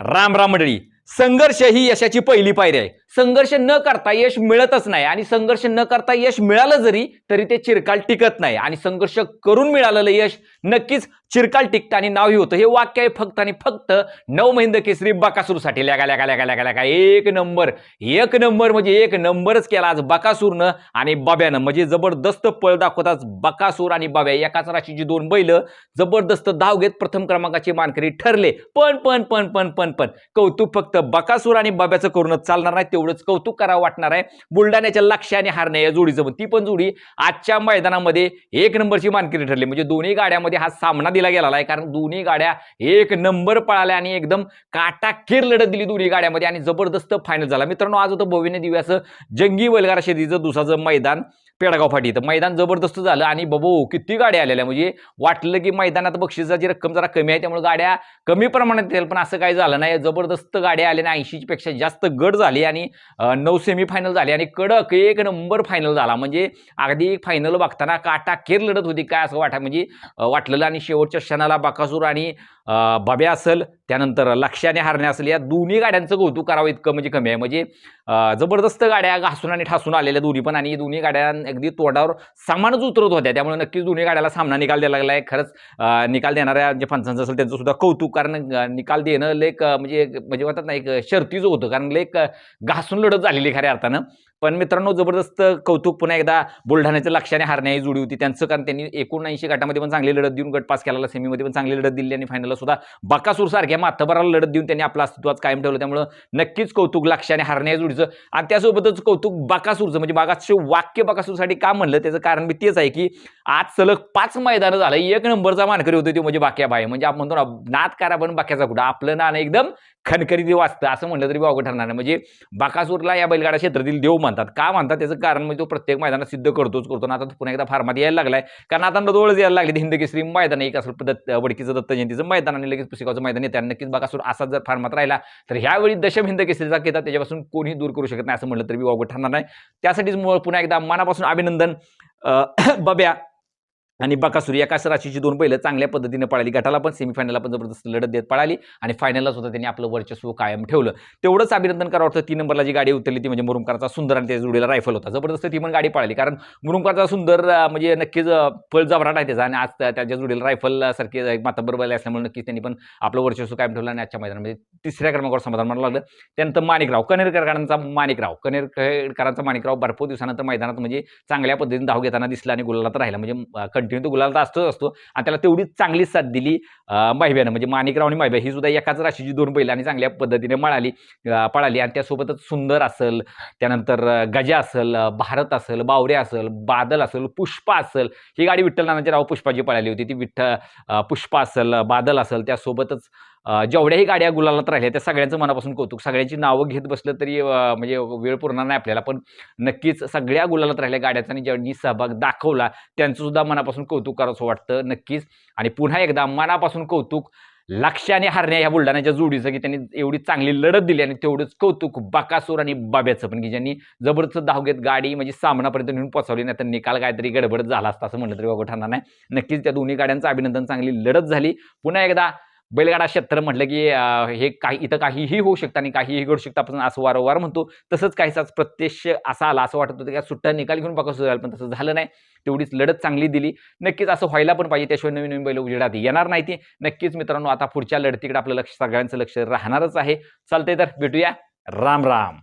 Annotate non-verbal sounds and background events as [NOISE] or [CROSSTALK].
राम राम मंडळी संघर्ष ही यशाची पहिली पायरी आहे. संघर्ष न करता यश मिळतच नाही. आणि संघर्ष न करता यश मिळालं जरी तरी ते चिरकाल टिकत नाही. आणि संघर्ष करून मिळालेलं यश नक्कीच चिरकाल टिकतं आणि नावही होतं. हे वाक्य आहे फक्त आणि फक्त नऊ महिंद केसरी बकासूरसाठी. लगा लगा लगा लगा लगा एक नंबर. एक नंबर म्हणजे एक नंबरच केला आज बकासूरनं आणि बाब्यानं. म्हणजे जबरदस्त पळ दाखवताच बकासूर आणि बाब्या. एकाच राशीची दोन बैल जबरदस्त धाव घेत प्रथम क्रमांकाची मानकरी ठरले. पण पण पण पण पण पण. कौतुक फक्त बकासूर आणि बाब्याचं करूनच चालणार नाही. तेवढंच कौतुक करावं वाटणार आहे. बुलढाण्याच्या लक्ष्याने हारण्या या जोडीचं पण. ती पण जोडी आजच्या मैदानामध्ये एक नंबरची मानकरी ठरली. म्हणजे दोन्ही गाड्यामध्ये हा सामना दिला गेलेला आहे. कारण दोन्ही गाड्या एक नंबर पळाल्या आणि एकदम काटाखेर लढत दिली दोन्ही गाड्यामध्ये आणि जबरदस्त फायनल झाला. मित्रांनो आज होतं भव्यने दिव्याचं जंगी वलगारा शेतीचं दुसराचं मैदान पेडगाव फाटी तर मैदान जबरदस्त झालं आणि बबो किती गाड्या आलेल्या? म्हणजे वाटलं की मैदानात बक्षिसाची रक्कम जरा कमी आहे. त्यामुळे गाड्या कमी प्रमाणात येतील. पण असं काही झालं नाही. जबरदस्त गाड्या आल्या आणि ऐंशीपेक्षा जास्त गट झाली आणि नऊ सेमी फायनल झाले आणि कडक एक नंबर फायनल झाला. म्हणजे अगदी फायनल बघताना काटा केर लढत होती काय असं वाटा म्हणजे वाटलेलं आणि शेवटच्या क्षणाला बाकासूर आणि बबे असेल त्यानंतर लक्ष्याने हरणे असेल या दोन्ही गाड्यांचं कौतुक करावं इतकं म्हणजे कमी आहे. म्हणजे जबरदस्त गाड्या घासून आणि ठासून आलेल्या दोन्ही पण आणि दोन्ही गाड्या अगदी तोंडावर सामानच उतरत होत्या. त्यामुळे नक्कीच दोन्ही गाड्याला सामना निकाल द्यायला लागला आहे. खरंच निकाल देणाऱ्या जे पंचांचं असेल त्यांचं सुद्धा कौतुक कारण निकाल देणं लेक म्हणजे म्हणजे म्हणतात ना एक शर्तीचं होतं. कारण लेक घासून लढत झालेली खऱ्या अर्थानं. पण मित्रांनो जबरदस्त कौतुक पुन्हा एकदा बुलढाण्याच्या लक्षाने हारण्या जुडी जोडी होती. त्यांचं कारण त्यांनी एकोणऐंशी गटामध्ये पण चांगली लढत देऊन गट पास केला. सेमीमध्ये पण चांगली लढत दिली आणि फायनलला सुद्धा बकासूर सारख्या माथभराला लढत देऊन त्यांनी आपला अस्तित्व कायम ठेवलं. त्यामुळं नक्कीच कौतुक लक्षाने हारण्या जुडीचं. जोडीचं आणि त्यासोबतच कौतुक बकासूरचं म्हणजे बागाचे वाक्य बकासूरसाठी का म्हणलं? त्याचं कारण मी तेच आहे की आज सलग पाच मैदानं झालं. एक नंबरचा मानकरी होतो ते म्हणजे बाक्या बाय म्हणजे आपण म्हणतो ना नाद करा पण बाक्याचा कुठं? आपलं नाणं एकदम खनखरी वाचतं असं म्हटलं तरी वावगं ठरणार नाही. म्हणजे बाकासूरला या बैलगाडा क्षेत्रातील देव म्हणतात. का म्हणतात? त्याचं कारण म्हणजे तो प्रत्येक मैदानात सिद्ध करतोच करतो. ना आता पुन्हा एकदा फार्मात यायला लागलाय. कारण आता जवळच यायला लागले. हिंदकेसरी मैदान एक असं दत्त वडकीचं दत्त जयंतीचं मैदान आणि लगेच पुस्तकाचं मैदान येते आणि नक्कीच बाकासूर असाच जर फार्मात राहिला तर ह्यावेळी दशम हिंदकेसरीचा किताब त्याच्यापासून कोणीही दूर करू शकत नाही असं म्हटलं तरी वावगं ठरणार नाही. त्यासाठीच पुन्हा एकदा मनापासून अभिनंदन [COUGHS] बब्या आणि बकासूर एकाच राशीची दोन पहिलं चांगल्या पद्धतीने पळाली. गटाला पण सेमीफायनलला पण जबरदस्त लढत देत पळाली आणि फायनलला सुद्धा त्यांनी आपलं वर्चस्व कायम ठेवलं. तेवढंच अभिनंदन करावं वाटतं. तीन नंबरला जी गाडी उतरली ती म्हणजे मुरुमकरचा सुंदर आणि त्याच्या जोडीला रायफल होता. जबरदस्त ती पण गाडी पळाली. कारण मुरुमकरचा सुंदर म्हणजे नक्कीच फळ जबराट आहे त्याचा. आणि आज त्या- त्याच्या जोडीला रायफल सारखी एक मातब्बर बैल असल्यामुळे नक्कीच त्यांनी पण आपलं वर्चस्व कायम ठेवलं आणि आजच्या मैदानामध्ये तिसऱ्या क्रमांकावर समाधान मानलं लागलं. त्यानंतर माणिकराव कनेरकरांचा माणिकराव. कनेरकरांचा माणिकराव भरपूर दिवसानंतर मैदानात म्हणजे चांगल्या पद्धतीने धाव घेताना दिसला आणि गुलालात राहिला. म्हणजे कंटिन्यू तो गुलालात असतोच असतो. आणि त्याला तेवढीच चांगली साथ दिली माहिब्यानं. म्हणजे माणिकराव आणि माहिब्या ही सुद्धा एकाच राशीची दोन बैल आणि चांगल्या पद्धतीने मळाली पळाली. आणि त्यासोबतच सुंदर असेल त्यानंतर गजा असेल भारत असेल बावरे असेल बादल असेल पुष्पा असेल. ही गाडी विठ्ठल नानाची राव पुष्पाची पळाली होती. ती विठ्ठ पुष्पा असेल बादल असेल त्यासोबतच जेवढ्याही गाड्या गुलालात राहिल्या त्या सगळ्यांचं मनापासून कौतुक. सगळ्यांची नावं घेत बसलं तरी म्हणजे वेळ पुरणार नाही आपल्याला. पण नक्कीच सगळ्या गुलालात राहिल्या गाड्याचा आणि ज्यांनी सहभाग दाखवला त्यांचं सुद्धा मनापासून कौतुक करावंसं वाटतं नक्कीच. आणि पुन्हा एकदा मनापासून कौतुक लक्षाने हरण्या ह्या बुलढाण्याच्या जोडीचं की त्यांनी एवढी चांगली लढत दिली आणि तेवढंच कौतुक बकासूर आणि बाब्याचं पण की ज्यांनी जबरदस्त धाव घेत गाडी म्हणजे सामनापर्यंत नेऊन पोचवली नाही तर निकाल काहीतरी गडबड झाला असता असं म्हटलं तरी वागो ठरणार नाही. नक्कीच त्या दोन्ही गाड्यांचं अभिनंदन चांगली लढत झाली. पुन्हा एकदा बैलगाडा क्षेत्र म्हटलं की हे काही इथं काहीही होऊ शकतं आणि काहीही घडू शकतं. आपण असं वारंवार म्हणतो. तसंच काहीसाच प्रत्यक्ष असा आला असं वाटत होतं की सुट्टा निकाल घेऊन पाकस झाला पण तसं झालं नाही. तेवढीच लढत चांगली दिली. नक्कीच असं व्हायला पण पाहिजे त्याशिवाय नवीन नवीन बैल उजेडात येणार नाही ती. नक्कीच मित्रांनो आता पुढच्या लढतीकडे आपलं लक्ष सगळ्यांचं लक्ष राहणारच आहे. चालतंय तर भेटूया. राम राम.